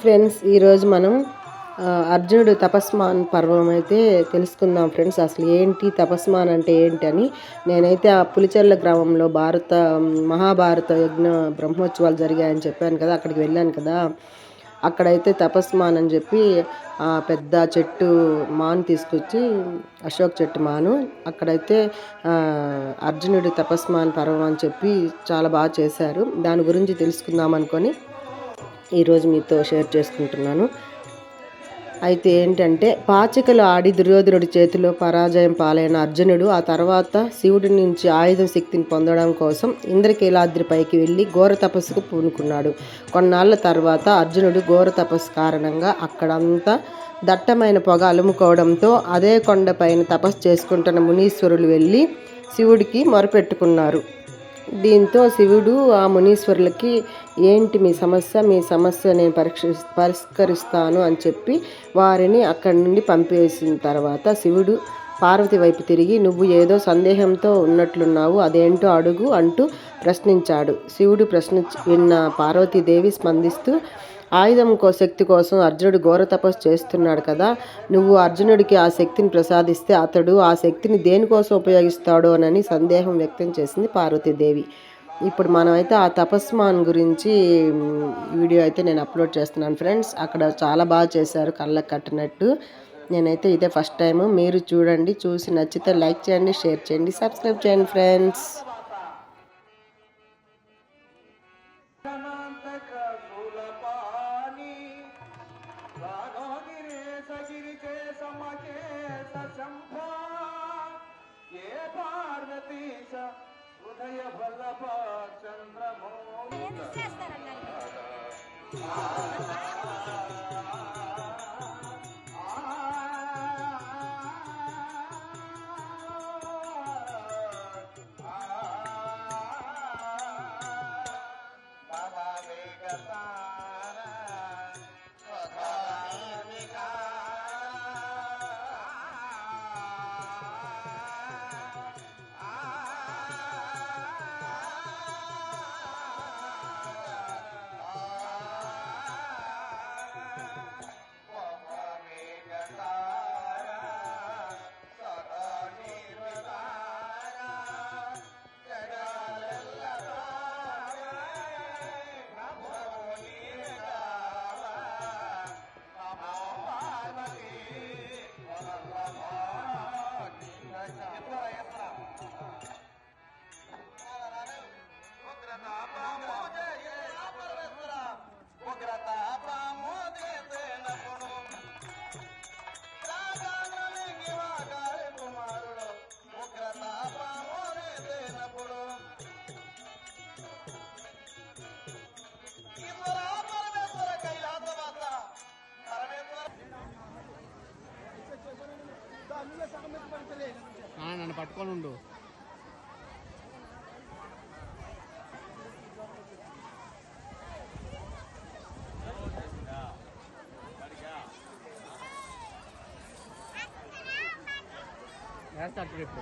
Friends ఈరోజు మనం అర్జునుడు తపస్మాన్ పర్వం అయితే తెలుసుకుందాం ఫ్రెండ్స్ అసలు ఏంటి తపస్మాన్ అంటే ఏంటి అని. నేనైతే ఆ పులిచెర్ల గ్రామంలో భారత మహాభారత యజ్ఞ బ్రహ్మోత్సవాలు జరిగాయని చెప్పాను కదా అక్కడికి వెళ్ళాను కదా. అక్కడైతే తపస్మాన్ అని చెప్పి ఆ పెద్ద చెట్టు మాను తీసుకొచ్చి అశోక్ చెట్టు మాను అక్కడైతే అర్జునుడి తపస్మాన్ పర్వం అని చెప్పి చాలా బాగా చేశారు. దాని గురించి తెలుసుకుందాం అనుకొని ఈరోజు మీతో షేర్ చేసుకుంటున్నాను. అయితే ఏంటంటే పాచికలు ఆడి దుర్యోధనుడి చేతిలో పరాజయం పాలైన అర్జునుడు ఆ తర్వాత శివుడి నుంచి ఆయుధం శక్తిని పొందడం కోసం ఇంద్రకీలాద్రి పైకి వెళ్ళి ఘోర తపస్సుకు పూనుకున్నాడు. కొన్నాళ్ళ తర్వాత అర్జునుడు ఘోర తపస్సు కారణంగా అక్కడంతా దట్టమైన పొగ అలుముకోవడంతో అదే కొండపైన తపస్సు చేసుకుంటున్న మునీశ్వరులు వెళ్ళి శివుడికి మొరపెట్టుకున్నారు. దీంతో శివుడు ఆ మునీశ్వరులకి ఏంటి మీ సమస్య? మీ సమస్య నేను పరీక్ష పరిష్కరిస్తాను అని చెప్పి వారిని అక్కడి నుండి పంపేసిన తర్వాత శివుడు పార్వతి వైపు తిరిగి నువ్వు ఏదో సందేహంతో ఉన్నట్లున్నావు అదేంటో అడుగు అంటూ ప్రశ్నించాడు. శివుడు ప్రశ్న విన్న పార్వతీదేవి స్పందిస్తూ ఆయుధం కో శక్తి కోసం అర్జునుడు ఘోర తపస్సు చేస్తున్నాడు కదా. నువ్వు అర్జునుడికి ఆ శక్తిని ప్రసాదిస్తే అతడు ఆ శక్తిని దేనికోసం ఉపయోగిస్తాడో అని సందేహం వ్యక్తం చేసింది పార్వతీదేవి. ఇప్పుడు మనమైతే ఆ తపస్మాన్ గురించి వీడియో అయితే నేను అప్లోడ్ చేస్తున్నాను ఫ్రెండ్స్. అక్కడ చాలా బాగా చేశారు కళ్ళకు కట్టినట్టు. నేనైతే ఇదే ఫస్ట్ టైము. మీరు చూడండి చూసి నచ్చితే లైక్ చేయండి షేర్ చేయండి సబ్స్క్రైబ్ చేయండి ఫ్రెండ్స్. Bye. నన్ను పట్టుకొని ఉండు. వేస్తా ట్రిప్